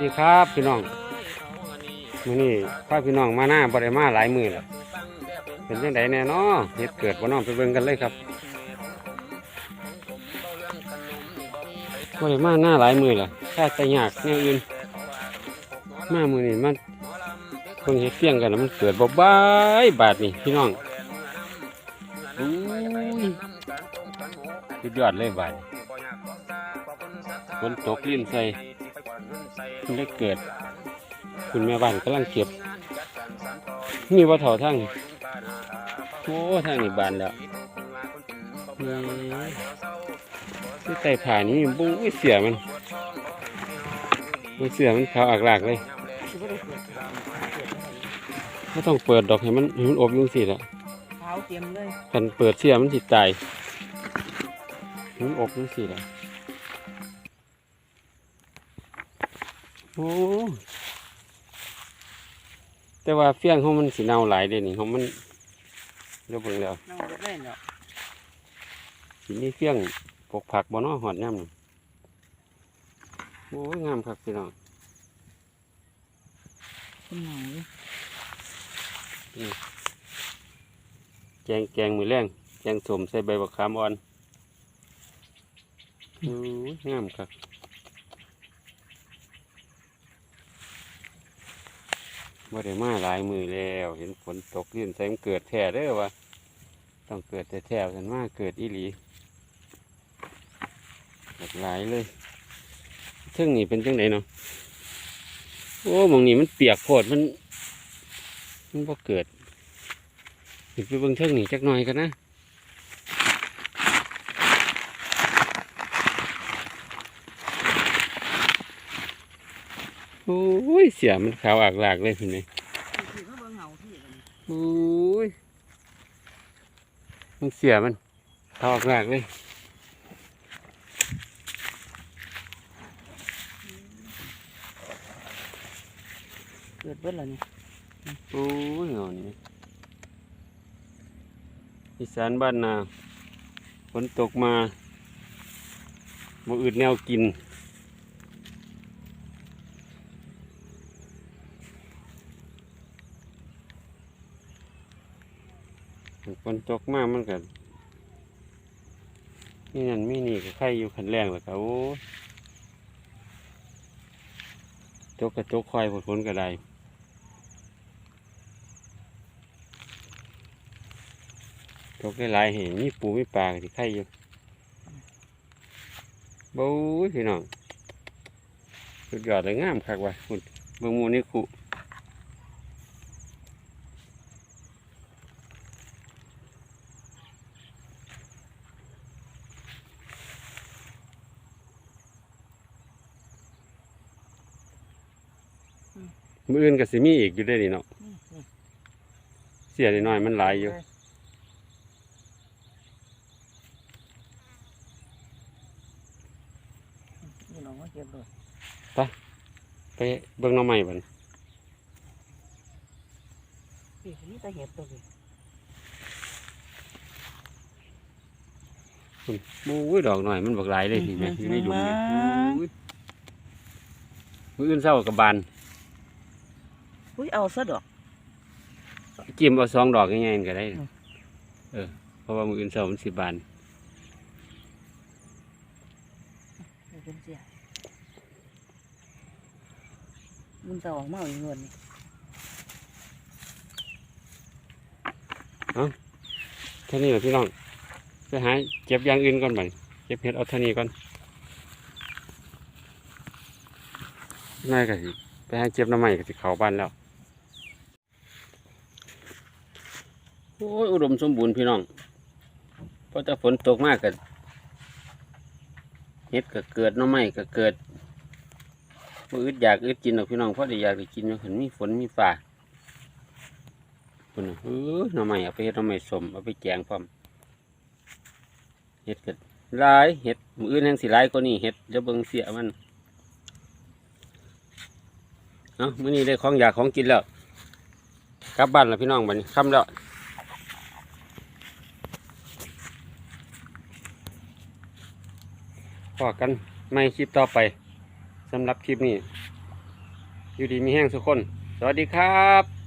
ดีครับพี่น้องมือนี้พาพี่น้องมาหน้าบ่ได้มาหลายมือแล้วเป็นจังไดแน่นาะเฮ็ดเกิดบ่น้องไปเบิ่งกันเลยครับบ่ได้มาหน้าหลายมือแล้วถ้าแต่ยากแนวอื่นมามือนี้มันเพิ่งเฮ็ดเพี้ยงกันมันเกิดบ่บายบาดนี่พี่น้องอุ้ยสุดยอดเลยบาดฝนตกลิ้นใส่ มันได้เกิด คุณแม่บ้านกำลังเก็บ นี่ว่าเถาทั้งโอ้ทางนี่บานแล้วนี่ที่ใต้ผ่านี้บุ้ยเสียมันมันเสียมันขาวอักหลากเลยไม่ต้องเปิดดอกให้มันให้มันอบอยุ่จั่งสิละเท้าเตรียมเลยกันเปิดเสียมันสิตายให้มันอบอยุ่จั่งสิละ อ้แต่ว่าเฟี้ยงของมันสีเน่าหลายเด่นี่ของมันเรียบร้อยแล้วนั่งรถเล่นเนาะสีนี้เฟี้ยงปกผักบ่เนาะหอดย่ำนี่โอ้ยงามคักพี่น้องคุณหมอแกงแกงมือแรงแกงสมใส่ใบบักขามอ่อนโอ้ยงามคักบ่ ได้มาหลายมือแล้ว เห็นฝนตกยื่นใส่มันเกิดแท้เด้อวะต้องเกิดแต่แท้ฉันมาเกิดอีหลีหลากหลายเลยเท่งนี่เป็นจังไหนเนาะโอ้มองนี่มันเปียกโพดมันมันบ่เกิดหยิบไปเบิ่งเท่งนี่จักหน่อยกันนะ อ้ยเสียมันขาวอากลากเลยเห็นไหมคือเขาเบิ่งเหงาที่เลยโอ้ยมันเสียมันขาวอากลากเลยเกิดเบิ้ลแล้วนี่โอ้ยเหงานี่อีสานบ้านนาฝนตกมาบ่อืดแนวกิน ฝนตกมากมันก็นี่นั่นมีนี่ก็ไข่อยู่ขันแรงแล้วก็โอ้ตกกระตกควายผลผลก็ได้ตกได้หลายเห็นมีปูมีปลากที่ไข่อยู่บู๊พี่น้องสุดยอดเลยงามคักว่ะคุณเบิ่งมูนี่คุ มืออื่นก็สิมีอีกอยู่ได้อนี่เนาะนี่นี่เสียนิดหน่อยมันหลายอยู่นี่น้องก็เก็บเลยไปเบิ่งหน้องใหม่บัดนพี่นี่ตาเห็ดตัวนี้คุณบู้ยดอกหน่อยมันบักหลายเลยเห็นไหมอยู่ในหลุมเนี่ยบู๊ยมืออื่นเศร้ากับบาน อุ้ยเอาซะดอก จิ้มเอาสองดอกง่ายๆก็ได้ อืม เออ เพราะว่ามืออื่นเศร้ามันสิบานเดี๋ยวเป็นเสียมันจะออกมาอีกเงินนี่เท่านี้แหละพี่น้องไปหาเก็บอย่างอื่นก่อนบัดนี้เก็บเห็ดเอาเท่านี้ก่อนน่ายก็สิไปหาเก็บหน้ำใหม่ก็สิเข้าบ้านแล้ว โอ้ยอุดมสมบูรณ์พี่น้องเพราะถ้าฝนตกมากก็เห็ดก็เกิดน้ำใหม่ก็เกิดบ่อึดอยากอึดกินหรอกพี่น้องเพราะได้อยากได้กินเห็นมีฝนมีฟ้าคุณน่ะเออน้ำใหม่เอาไปเฮ็ดน้ำใหม่สมเอาไปแกงพร้อมเห็ดเก็หลายเห็ดมืออื่นแห่งสิหลายกว่านี้เห็ดเดี๋ยวเบิ่งเสียมันเนาะมื้อนี้ได้ของอยากของกินแล้วกลับบ้านแล้วพี่น้องบัดนี้ค่ำแล้ว พอกันไม่คลิปต่อไปสำหรับคลิปนี้ อยู่ดีมีแห้งสุกคน สวัสดีครับ